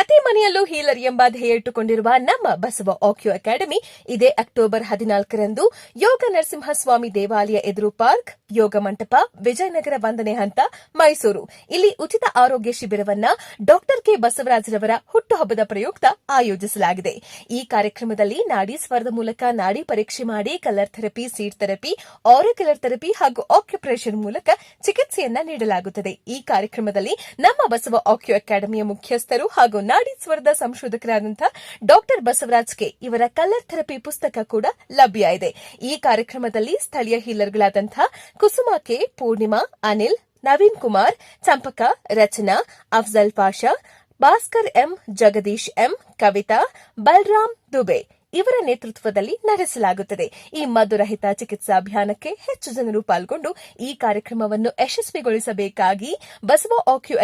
ಪ್ರತಿ ಮನೆಯಲ್ಲೂ ಹೀಲರ್ ಎಂಬ ಧ್ಯೇಯ ಇಟ್ಟುಕೊಂಡಿರುವ ನಮ್ಮ ಬಸವ ಆಕ್ಯೂ ಅಕಾಡೆಮಿ ಇದೇ ಅಕ್ಟೋಬರ್ ಹದಿನಾಲ್ಕರಂದು ಯೋಗ ನರಸಿಂಹಸ್ವಾಮಿ ದೇವಾಲಯ ಎದುರು ಪಾರ್ಕ್, ಯೋಗ ಮಂಟಪ, ವಿಜಯನಗರ ಒಂದನೇ ಹಂತ, ಮೈಸೂರು. ಇಲ್ಲಿ ಉಚಿತ ಆರೋಗ್ಯ ಶಿಬಿರವನ್ನ ಡಾಕ್ಟರ್ ಕೆ ಬಸವರಾಜರವರ ಹುಟ್ಟುಹಬ್ಬದ ಪ್ರಯುಕ್ತ ಆಯೋಜಿಸಲಾಗಿದೆ. ಈ ಕಾರ್ಯಕ್ರಮದಲ್ಲಿ ನಾಡಿ ಸ್ವರದ ಮೂಲಕ ನಾಡಿ ಪರೀಕ್ಷೆ ಮಾಡಿ, ಕಲರ್ ಥೆರಪಿ, ಸೀಟ್ ಥೆರಪಿ ಆರೋ ಕಲರ್ ಥೆರಪಿ ಹಾಗೂ ಆಕ್ಯುಪ್ರೇಷನ್ ಮೂಲಕ ಚಿಕಿತ್ಸೆಯನ್ನ ನೀಡಲಾಗುತ್ತದೆ. ಈ ಕಾರ್ಯಕ್ರಮದಲ್ಲಿ ನಮ್ಮ ಬಸವ ಆಕ್ಯೂ ಅಕಾಡೆಮಿಯ ಮುಖ್ಯಸ್ಥರು ಹಾಗೂ ನಾಡಿ ಸ್ವರದ ಸಂಶೋಧಕರಾದಂತಹ ಡಾಕ್ಟರ್ ಬಸವರಾಜ್ ಕೆ ಇವರ ಕಲರ್ ಥೆರಪಿ ಪುಸ್ತಕ ಕೂಡ ಲಭ್ಯ ಇದೆ. ಈ ಕಾರ್ಯಕ್ರಮದಲ್ಲಿ ಸ್ಥಳೀಯ ಹೀಲರ್ಗಳಾದಂತಹ Kusuma K, Poornima, Anil, Naveen Kumar, Champaka, Rachana, Afzal Pasha, Bhaskar M, Jagadish M, Kavitha, Balaram Dubey ಇವರ ನೇತೃತ್ವದಲ್ಲಿ ನಡೆಸಲಾಗುತ್ತದೆ. ಈ ಮಧುರಹಿತ ಚಿಕಿತ್ಸಾ ಅಭಿಯಾನಕ್ಕೆ ಹೆಚ್ಚು ಜನರು ಪಾಲ್ಗೊಂಡು ಈ ಕಾರ್ಯಕ್ರಮವನ್ನು ಯಶಸ್ವಿಗೊಳಿಸಬೇಕಾಗಿ ಬಸವ ಆಕ್ಯೂ